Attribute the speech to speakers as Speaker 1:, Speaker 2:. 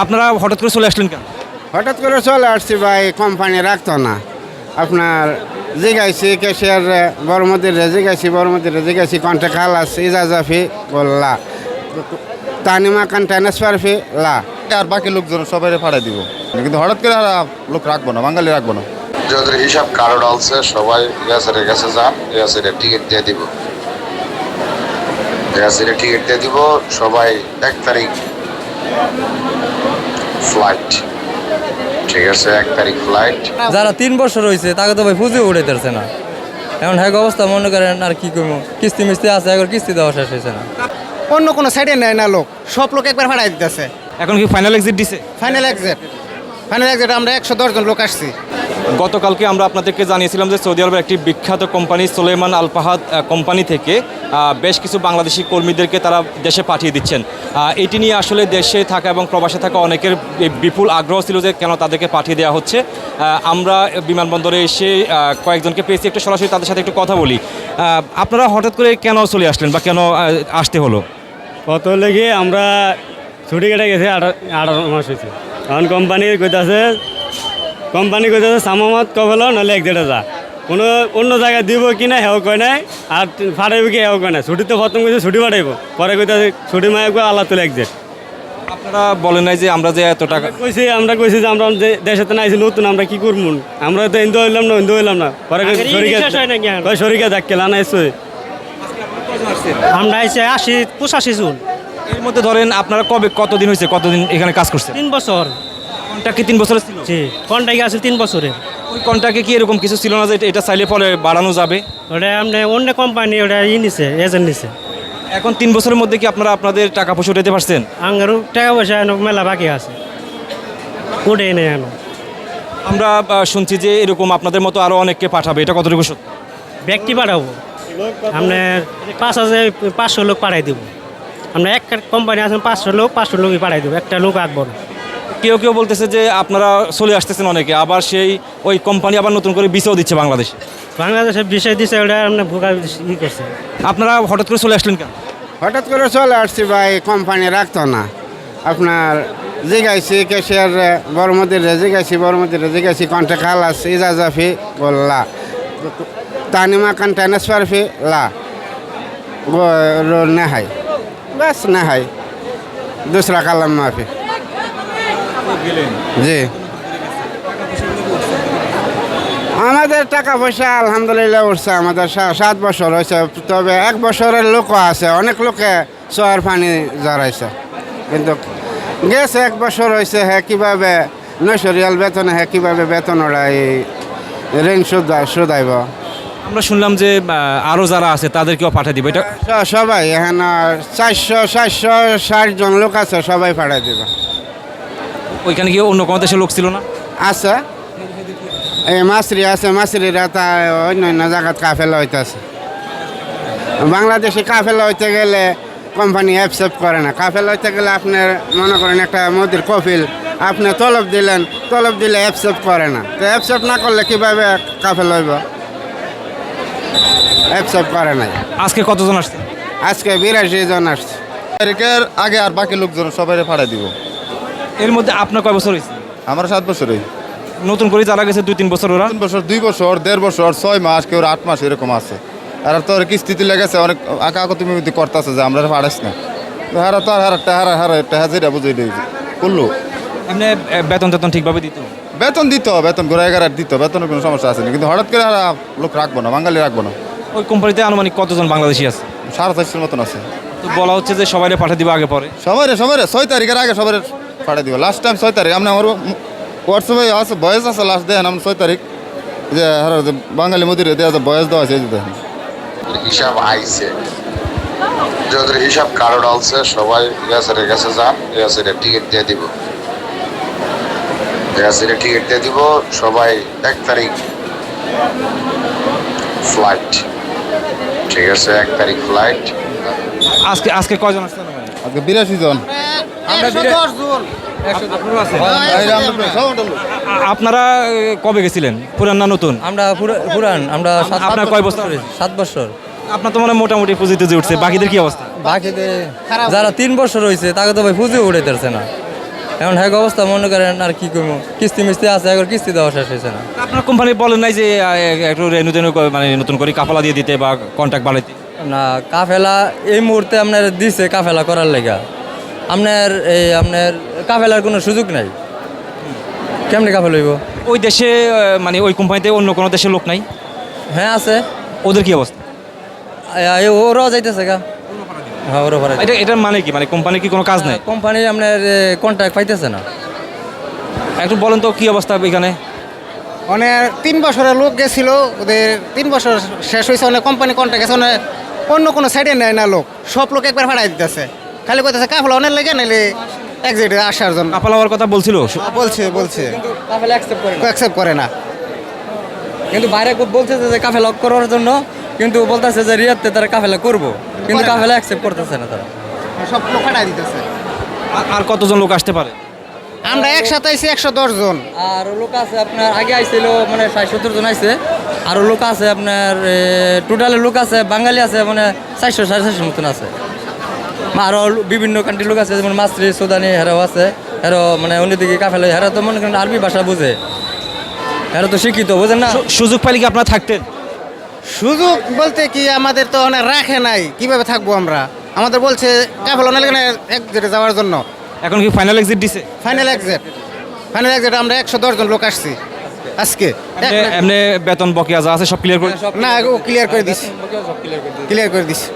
Speaker 1: আপনারা হঠাৎ করে চলে আসলেন কেন?
Speaker 2: হঠাৎ করে চলে আসছি ভাই কোম্পানি রাখতো না। আপনার জিগাইছি কেশিয়ার বড় মন্দিরে জিগাইছি বড় মন্দিরে জিগাইছি কন্টে খালাস ইজাজাফি বললা। তানিমা কান ট্রান্সফার ফি লা।
Speaker 3: আর বাকি লোকজন সবাই ফাড়াই দিব। কিন্তু হঠাৎ করে আর লোক রাখব না বাঙালি রাখব না।
Speaker 4: যাদের হিসাব কারও ডালছে সবাই ইয়াসিরের কাছে যান ইয়াসিরের টিকিট দিয়ে দিব। ইয়াসিরের টিকিট দিয়ে দিব সবাই এক তারিখ ফ্লাইট ঠিক আছে এক তারিখ ফ্লাইট
Speaker 5: যারা তিন বছর রয়েছে তাকে তো ভাই পুঁজি উঠাইতেছে না। এখন হ্যাঁ অবস্থা মনে করেন আর কি করব কিস্তি মিস্তি আছে এখন কিস্তি দেওয়া শেষ হয়েছে না।
Speaker 6: অন্য কোনো সাইডে নেয় না লোক সব লোক একবার ভাড়াই দিতেছে।
Speaker 1: এখন কি ফাইনাল এক্সিট দিছে?
Speaker 6: ফাইনাল এক্সিট ফাইনাল এক্সিট আমরা একশো দশজন লোক আসছি।
Speaker 1: গতকালকে আমরা আপনাদেরকে জানিয়েছিলাম যে সৌদি আরবের একটি বিখ্যাত company Sulaiman Al Fahad company থেকে বেশ কিছু বাংলাদেশি কর্মীদেরকে তারা দেশে পাঠিয়ে দিচ্ছেন। এটি নিয়ে আসলে দেশে থাকা এবং প্রবাসে থাকা অনেকের বিপুল আগ্রহ ছিল যে কেন তাদেরকে পাঠিয়ে দেওয়া হচ্ছে। আমরা বিমানবন্দরে এসে কয়েকজনকে পেয়েছি। একটু সরাসরি তাদের সাথে একটু কথা বলি। আপনারা হঠাৎ করে কেন চলে আসলেন বা কেন আসতে হলো?
Speaker 7: কত লেগে আমরা ছুটি কেটে গেছে, আঠারো মাস হয়েছে। এখন কোম্পানি কইতাছে কোম্পানি কইতাছে সামামত কবল নাহলে এক দেড়ে যা কোনো অন্য জায়গায় দিব কি না হেও কয় নাই। আর ফাটাইব কি হেও কয় না ছুটি তো প্রথম কইছে ছুটি ফাটাইব। পরে কইতাছে ছুটি মায় আল্লাহ তুলে এক দেড়
Speaker 1: আপনারা বলেন নাই যে আমরা যে এত টাকা
Speaker 7: কইছি আমরা কইছি যে আমরা যে দেশে তো নাইছি নতুন আমরা কি করব? আমরা তো হিন্দু হইলাম না হিন্দু হইলাম না। পরে কই শরীরে কই শরীরে দেখকে লানা
Speaker 8: আমরা এসে আশি পঁচাশি জন।
Speaker 1: এর মধ্যে ধরেন আপনারা কবে কতদিন হয়েছে কতদিন এখানে কাজ করছে
Speaker 8: তিন বছর।
Speaker 1: কন্ট্রাক্ট কি তিন বছরের ছিল?
Speaker 8: জি। কন্ট্রাক্ট আছে তিন বছরের?
Speaker 1: ওই কন্ট্রাক্টে কি এরকম কিছু ছিল না যে এটা- চাইলে পরে বাড়ানো যাবে?
Speaker 8: ওটা আপনি অন্য কোম্পানি ওটা ই নিছে এজেন্ট নিছে।
Speaker 1: এখন তিন বছরের মধ্যে কি আপনারা আপনাদের টাকা পয়সা উঠাতে পারছেন?
Speaker 8: আঙ্গারও টাকা পয়সা মেলা বাকি আছে। উঠে নেই এনে
Speaker 1: আমরা শুনছি যে এরকম আপনাদের মতো আরও অনেককে পাঠাবে। এটা কতটুকু সত্যি?
Speaker 8: ব্যক্তি পাঠাবো। আপনার পাঁচ হাজার পাঁচশো লোক পাঠাই দেবো। আমরা এক কোম্পানি আছেন পাঁচশো লোক পাঁচশো লোকই পাঠাই দেবো। একটা লোক আঁকবো না।
Speaker 1: কেউ কেউ বলতেছে যে আপনারা চলে আসতেছেন অনেকে আবার সেই ওই কোম্পানি আবার নতুন করে বিষয় দিচ্ছে বাংলাদেশে।
Speaker 8: বাংলাদেশে বিষয় দিচ্ছে ওটা আপনার ভোগা ই করছে।
Speaker 1: আপনারা হঠাৎ করে চলে আসলেন কেন?
Speaker 2: হঠাৎ করে চলে আসছি ভাই কোম্পানি রাখতো না। আপনার জিগাইছি ক্যাশিয়ার বড়মদির জিগাইছি বড়মদির জিগাইছি কন্ট্যাক্ট ইজাজা ফি বললা। তানিমা কান ট্রান্সফার ফি লা। নেহাই। বাস নেহাই। দোসরা কালাম মাফি। জি। আমাদের টাকা পয়সা আলহামদুলিল্লাহ উঠছে আমাদের সা- সাত বছর হয়েছে তবে এক বছরের লোকও আছে অনেক লোকে চোয়ার পানি জড়াইছে। কিন্তু গেছে এক বছর হয়েছে হ্যাঁ কীভাবে নৈশরিয়াল বেতন হ্যাঁ কীভাবে বেতন ওড়াই ঋণ সুদ সুদাইব।
Speaker 1: আমরা শুনলাম যে আহ, আরও যারা আছে তাদেরকেও পাঠিয়ে দিব। এটা
Speaker 2: সবাই এখানে চারশো চারশো ষাট জন লোক আছে সবাই পাঠাই দেবে।
Speaker 1: ওইখানে কি অন্য কোনো দেশের লোক ছিল না?
Speaker 2: আছে। এই মাছরি আছে মাছরিরা তা অন্য অন্য জায়গাত কাফেলা হইতেছে। বাংলাদেশে কাফেলা হইতে গেলে কোম্পানি অ্যাপসেপ্ট করে না। কাফেলা হইতে গেলে আপনার মনে করেন একটা মোদির কফিল আপনি তলব দিলেন তলব দিলে অ্যাপসেপ্ট করে না। তো অ্যাপসেপ্ট না করলে কীভাবে কাফেলা হইব? অ্যাপসেপ্ট করে নাই।
Speaker 1: আজকে কতজন আসছে?
Speaker 2: আজকে বিরাশি জন আসছে।
Speaker 3: আগে আর বাকি লোকজন সবাই ফাড়াই দিব।
Speaker 1: এর মধ্যে আপনার কয় বছর হয়েছে?
Speaker 3: আমরা সাত বছরই।
Speaker 1: নতুন করে চালা গেছে দুই তিন বছর ওরা?
Speaker 3: তিন বছর দুই বছর দেড় বছর ছয় মাস কেউ আট মাস এরকম আছে। আর তোর কিস্তিতে লেগেছে অনেক আঁকা আঁকা তুমি করতেছে যে আমরা ফাড়াইস না। তো হারা তো আর হারা হারা হারা হাজিরা বুঝাই দিয়েছি করল
Speaker 1: এমনি বেতন টেতন ঠিকভাবে দিত
Speaker 3: বেতন দিত বেতন ঘুরে এগারো দিত বেতনের কোনো সমস্যা আছে না। কিন্তু হঠাৎ করে আর লোক রাখব না বাঙালি রাখব না।
Speaker 1: ওই কোম্পানিতে আনুমানিক কতজন বাংলাদেশি আছে?
Speaker 3: সাড়ে চারশোর মতন আছে।
Speaker 1: তো বলা হচ্ছে যে সবাই পাঠিয়ে দিবে আগে পরে।
Speaker 3: সবাই সবাই ছয় তারিখের আগে সবাই পাঠিয়ে দিব। লাস্ট টাইম ছয় তারিখ আমরা আমার হোয়াটসঅ্যাপে আছে বয়স আছে লাস্ট দেখেন আমরা ছয় তারিখ যে হারা বাঙালি মন্দিরে দেওয়া বয়স দেওয়া আছে দেখেন।
Speaker 4: হিসাব আইছে। যাদের হিসাব কারও ডালছে সবাই ইয়াসিরের কাছে যান ইয়াসিরের টিকিট দিয়ে দিব। ইয়াসিরের টিকিট দিয়ে দিব সবাই এক তারিখ ফ্লাইট ঠিক আছে এক তারিখ ফ্লাইট
Speaker 1: আজকে আজকে কয়জন আসছে আনুমানিক?
Speaker 3: আজকে বিরাশি জন। এই যে আমরা সব একটা লোক।
Speaker 1: আ- আপনারা কবে গেছিলেন? পুরান না নতুন?
Speaker 5: আমরা পুরান আমরা
Speaker 1: আপনার কয় বছর?
Speaker 5: সাত বছর।
Speaker 1: আপনার তো মানে মোটামুটি পুঁজিতে যে উঠছে। বাকিদের কি অবস্থা?
Speaker 5: বাকিতে যারা তিন বছর হয়েছে তাকে তো ভাই পুঁজি উঠাইতেছে না। এখন হ্যাঁ অবস্থা মনে করেন আর কি করব কিস্তি মিস্তি আছে এখন কিস্তি দেওয়া শেষ হয়েছে না।
Speaker 1: আপনার কোম্পানি বলেন নাই যে একটু রেনু টেনু করে, মানে নতুন করে কাফালা দিয়ে দিতে বা কন্ট্যাক্ট বাড়াইতে
Speaker 5: না কাফেলা এই মুহূর্তে আপনার দিছে কাফেলা করার লেগা। আপনার এই আপনার কাফেলার কোনো সুযোগ নাই? কেমনি কাফেল হইব?
Speaker 1: ওই দেশে মানে ওই কোম্পানিতে অন্য কোনো দেশের লোক নাই।
Speaker 5: হ্যাঁ আছে।
Speaker 1: ওদের কি অবস্থা?
Speaker 5: ওরাও যাইতেছে গা। হ্যাঁ ওরা ভাড়া
Speaker 1: এটা এটার মানে কি? মানে কোম্পানির কি কোনো কাজ নেই?
Speaker 5: কোম্পানি আপনার কন্ট্রাক্ট পাইতেছে না।
Speaker 1: একটু বলেন তো কি অবস্থা এখানে?
Speaker 6: মানে তিন বছরের লোক গেছিল ওদের তিন বছর শেষ হয়েছে অনেক কোম্পানি কন্ট্রাক্ট গেছে অনেক অন্য কোনো সাইডে নেয় না লোক। সব লোক একবার ভাড়াই দিতেছে। খালি কইতেছে কাফলা অনেক লেগে নাইলে এক জায়গায় আসার জন্য।
Speaker 1: কাফালা হওয়ার কথা বলছিল?
Speaker 6: বলছে বলছে।
Speaker 5: কাফেলা অ্যাকসেপ্ট করে না।
Speaker 6: অ্যাকসেপ্ট করে না।
Speaker 5: কিন্তু বাইরে খুব বলতেছে যে কাফেলা করার জন্য কিন্তু বলতেছে যে রিয়াতে তারা কাফেলা করব। কিন্তু কাফেলা অ্যাকসেপ্ট করতেছে না তারা।
Speaker 6: সব লোক ভাড়াই দিতেছে।
Speaker 1: আর- আর কতজন লোক আসতে পারে?
Speaker 6: আমরা একসাথে আইছি একশো দশ জন।
Speaker 5: আর লোক আছে আপনার আগে আইছিল মানে ষাট সত্তর জন আইছে। আর লোক আছে আপনার টোটালে লোক আছে বাঙালি আছে মানে চারশো সাড়ে চারশোর মতন আছে। আরও বিভিন্ন কান্ট্রির লোক আছে যেমন মাসরি সুদানি হেরাও আছে। হেরো মানে অন্যদিকে কাফেলে হেরা তো মনে করেন আরবি ভাষা বুঝে। হেরা তো শিক্ষিত বুঝেন না?
Speaker 1: সুযোগ পাইলে কি আপনারা থাকতেন?
Speaker 6: সুযোগ বলতে কি আমাদের তো অনেক রাখে নাই কীভাবে থাকব আমরা? আমাদের বলছে কাফেলা অনেক লেগে এক জায়গায় যাওয়ার জন্য।
Speaker 1: এখন কি ফাইনাল এক্সিট দিছে?
Speaker 6: ফাইনাল এক্সাট ফাইনাল এক্সাট আমরা একশো দশ জন লোক আসছি আজকে।
Speaker 1: এমনি- এমনি বেতন বকেয়া যা আছে সব ক্লিয়ার করে
Speaker 6: না ও ক্লিয়ার করে দিছি। ক্লিয়ার করে দিছি।